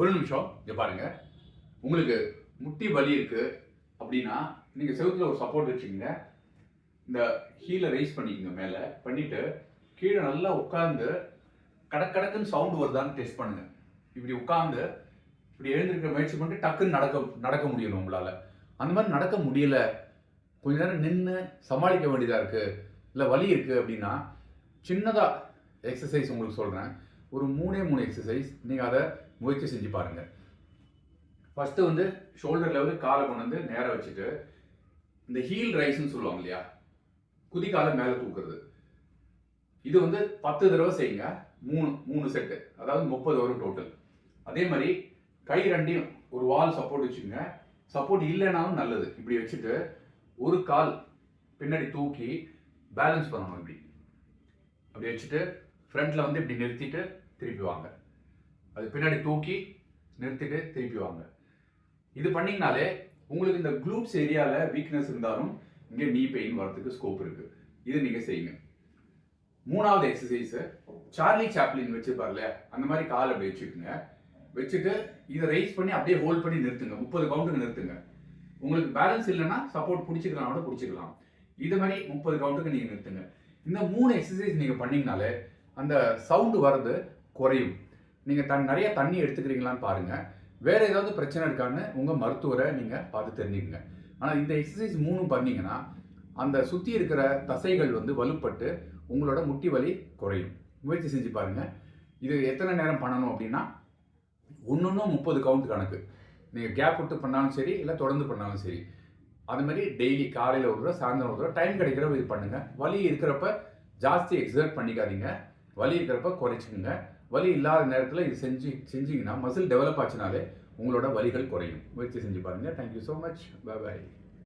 ஒரு நிமிஷம் இங்கே பாருங்க. உங்களுக்கு முட்டி வலி இருக்கு அப்படின்னா நீங்கள் செவத்தில் ஒரு சப்போர்ட் வச்சுக்கோங்க. இந்த ஹீலை ரைஸ் பண்ணிக்கங்க மேலே. பண்ணிட்டு கீழே நல்லா உட்காந்து கடக் கடக்குன்னு வருதான்னு டெஸ்ட் பண்ணுங்க. இப்படி உட்காந்து இப்படி எழுந்திருக்க முயற்சி பண்ணிட்டு டக்குன்னு நடக்க நடக்க முடியணும் உங்களால். அந்த மாதிரி நடக்க முடியல. கொஞ்ச நேரம் நின்று சமாளிக்க வேண்டியதாக இருக்குது இல்லை வலி இருக்குது அப்படின்னா சின்னதாக எக்ஸசைஸ் உங்களுக்கு சொல்கிறேன் ஒரு மூணே மூணு எக்ஸசைஸ் நீங்கள் அதை முயற்சி செஞ்சு பாருங்கள் ஃபஸ்ட்டு வந்து ஷோல்டர் லெவலுக்கு காலை கொண்டு வந்து நேராக வச்சுட்டு இந்த ஹீல் ரைஸ்னு சொல்லுவாங்க இல்லையா? குதிக்காலை மேலே தூக்குறது. இது வந்து பத்து தடவை செய்யுங்க. மூணு மூணு செட்டு அதாவது முப்பது வரும் டோட்டல் அதே மாதிரி கை ரெண்டையும் ஒரு வால் சப்போர்ட் வச்சுக்கோங்க. சப்போர்ட் இல்லைனாலும் நல்லது. இப்படி வச்சுட்டு ஒரு கால் பின்னாடி தூக்கி பேலன்ஸ் பண்ணணும் இப்படி. அப்படி வச்சுட்டு ஃப்ரண்ட்டில் வந்து இப்படி நிறுத்திட்டு திருப்பி வாங்க அது பின்னாடி தூக்கி நிறுத்திட்டு திருப்பி வாங்க இது பண்ணீங்கனாலே உங்களுக்கு இந்த குளூப்ஸ் ஏரியாவில் வீக்னஸ் இருந்தாலும் இங்கே நீ பெயின் வரதுக்கு ஸ்கோப் இருக்கு. இது நீங்கள் செய்யுங்க. மூணாவது எக்ஸசைஸு சார்லி சாப்ளின் வச்சுருப்பார்ல அந்த மாதிரி கால் அப்படி வச்சுக்கோங்க. வச்சுட்டு இதை ரைஸ் பண்ணி அப்படியே ஹோல்ட் பண்ணி நிறுத்துங்க. முப்பது கவுண்டுக்கு நிறுத்துங்க. உங்களுக்கு பேலன்ஸ் இல்லைன்னா சப்போர்ட் பிடிச்சிக்கலாம் கூட பிடிச்சிக்கலாம். இது மாதிரி முப்பது கவுண்டுக்கு நீங்கள் நிறுத்துங்க. இந்த மூணு எக்ஸசைஸ் நீங்கள் பண்ணிங்கனாலே அந்த சவுண்டு வர்றது குறையும். நீங்கள் தன் நிறைய தண்ணி எடுத்துக்கிறீங்களான்னு பாருங்கள் வேறு ஏதாவது பிரச்சனை இருக்கான்னு உங்கள் மருத்துவரை நீங்கள் பார்த்து தெரிஞ்சுக்கங்க. ஆனால் இந்த எக்ஸசைஸ் மூணும் பண்ணீங்கன்னா அந்த சுற்றி இருக்கிற தசைகள் வந்து வலுப்பட்டு உங்களோட முட்டி வலி குறையும். முயற்சி செஞ்சு பாருங்கள் இது எத்தனை நேரம் பண்ணணும் அப்படின்னா ஒன்னொன்னும் முப்பது கவுண்ட் கணக்கு. நீங்கள் கேப் விட்டு பண்ணாலும் சரி இல்லை தொடர்ந்து பண்ணாலும் சரி. அது மாதிரி டெய்லி காலையில் ஒரு தடவை சாயந்தரம் ஒரு தடவை டைம் கிடைக்கிறப்ப இது பண்ணுங்கள் வலி இருக்கிறப்ப ஜாஸ்தி எக்ஸர்ட் பண்ணிக்காதீங்க. வலி இருக்கிறப்ப குறைச்சிக்கோங்க. வலி இல்லாத நேரத்தில் இது செஞ்சு செஞ்சிங்கன்னா மசில் டெவலப் ஆச்சுனாலே உங்களோட வலிகள் குறையும். முயற்சி செஞ்சு பாருங்கள் தேங்க்யூ ஸோ மச் பாய்